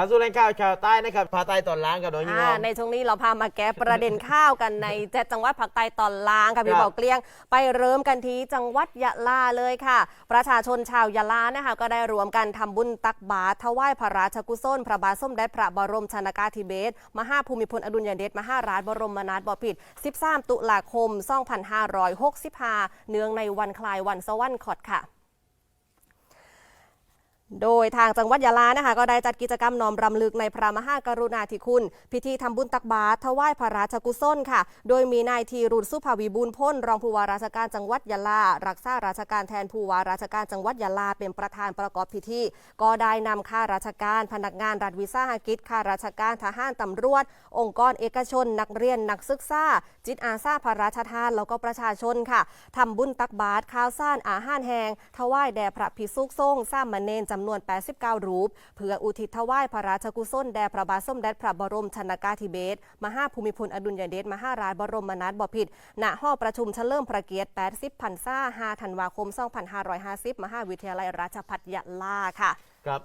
การสู้แรงข่าวชาวใต้นะครับภาคใต้ตอนล่างกับน้องยิงอ่าอมในช่วงนี้เราพามาแก้ประเด็นข้าวกันในเจ็ดจังหวัดภาคใต้ตอนล่างค่ะพี่ครับเบาเกลี้ยง ไปเริ่มกันที่จังหวัดยะลาเลยค่ะ ประชาชนชาวยะลานะคะก็ได้รวมกันทำบุญตักบาตรถวายพระราชกุศลพระบาทสมเด็จพระบรมชนากาธิเบศรมหาภูมิพลอดุลยเดชมหาราชบรมนาถบพิตร13 ตุลาคม 2565 เนื่องในวันคลายวันสวรรคตค่ะ โดยทางจังหวัดยะลานะคะ ก็ได้จัดกิจกรรมน้อมรำลึกในพระมหากรุณาธิคุณ พิธีทำบุญตักบาตรถวายพระราชกุศลค่ะ โดยมีนายทีรุณสุภาวีบุญพ้น รองผู้ว่าราชการจังหวัดยะลา รักษาราชการแทนผู้ว่าราชการจังหวัดยะลาเป็นประธานประกอบพิธี ก็ได้นำข้าราชการ พนักงานรัฐวิสาหกิจข้าราชการทหารตำรวจ องค์กรเอกชน นักเรียนนักศึกษาจิตอาสาพระราชทานแล้วก็ประชาชนค่ะทำบุญตักบาตรข้าวสารอาหารแห้งถวายแด่พระภิกษุสงฆ์สามเณรจำนวน 89 รูป เพื่ออุทิศถวายพระราชกุศลแด่พระบาทสมเด็จพระบรมชนากาธิเบศรมหาภูมิพลอดุลยเดชมหาราชบรมนาถบพิตรณห้องประชุมเฉลิมพระเกียรติ 80พรรษา5ธันวาคม 2550 มหาวิทยาลัยราชภัฏยะลาค่ะ ครับ